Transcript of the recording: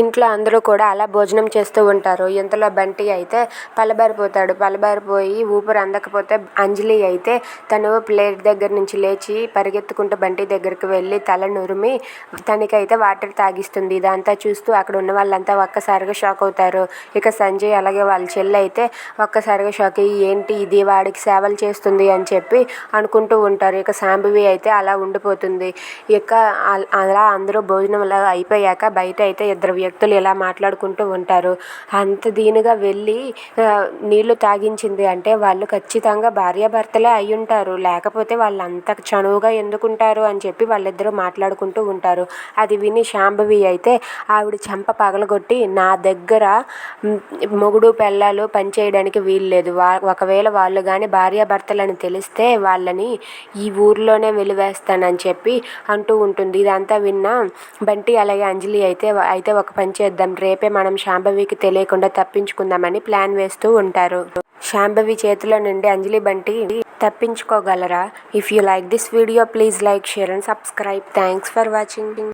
ఇంట్లో అందరూ కూడా అలా భోజనం చేస్తూ ఉంటారు. ఇంతలో బంటి అయితే పలబారిపోతాడు. పలబారిపోయి ఊపిరి అందకపోతే అంజలి అయితే తను ప్లేట్ దగ్గర నుంచి లేచి పరిగెత్తుకుంటూ బంటి దగ్గరికి వెళ్ళి తల నురిమి తనకైతే వాటర్ తాగిస్తుంది. ఇదంతా చూస్తూ అక్కడ ఉన్న వాళ్ళంతా ఒక్కసారిగా షాక్ అవుతారు. ఇక సంజయ్ అలాగే వాళ్ళ చెల్లి అయితే ఒక్కసారిగా షాక్ అయ్యి ఏంటి ఇది? వాడికి సేవలు చేస్తుంది అని చెప్పి అనుకుంటూ ఉంటారు. ఇక శాంభవి అయితే అలా ఉండిపోతుంది. ఇక అలా అందరూ భోజనం అలా అయిపోయాక బయట అయితే ఇద్దరు వ్యక్తులు ఇలా మాట్లాడుకుంటూ ఉంటారు. అంత దీనిగా వెళ్ళి నీళ్ళు తాగించింది అంటే వాళ్ళు ఖచ్చితంగా భార్యాభర్తలే అయి ఉంటారు లేకపోతే వాళ్ళు అంత చనువుగా ఎందుకుంటారు అని చెప్పి వాళ్ళిద్దరూ మాట్లాడుకుంటూ ఉంటారు. అది విని శాంభవి అయితే ఆవిడ చెంప పగలగొట్టి నా దగ్గర మొగుడు పెళ్ళాలు పనిచేయడానికి వీల్లేదు వా ఒకవేళ వాళ్ళు కానీ భార్యాభర్తలని తెలిస్తే వాళ్ళని ఈ ఊర్లోనే వెలివేస్తానని చెప్పి అంటూ ఉంటుంది. ఇదంతా విన్నా బంటి అలాగే అంజలి అయితే అయితే ఒక పని చేద్దాం. రేపే మనం శాంభవికి తెలియకుండా తప్పించుకుందామని ప్లాన్ వేస్తూ ఉంటారు. శాంభవి చేతిలో నుండి Anjali Bunty తప్పించుకోగలరా? If you like this video please like share and subscribe thanks for watching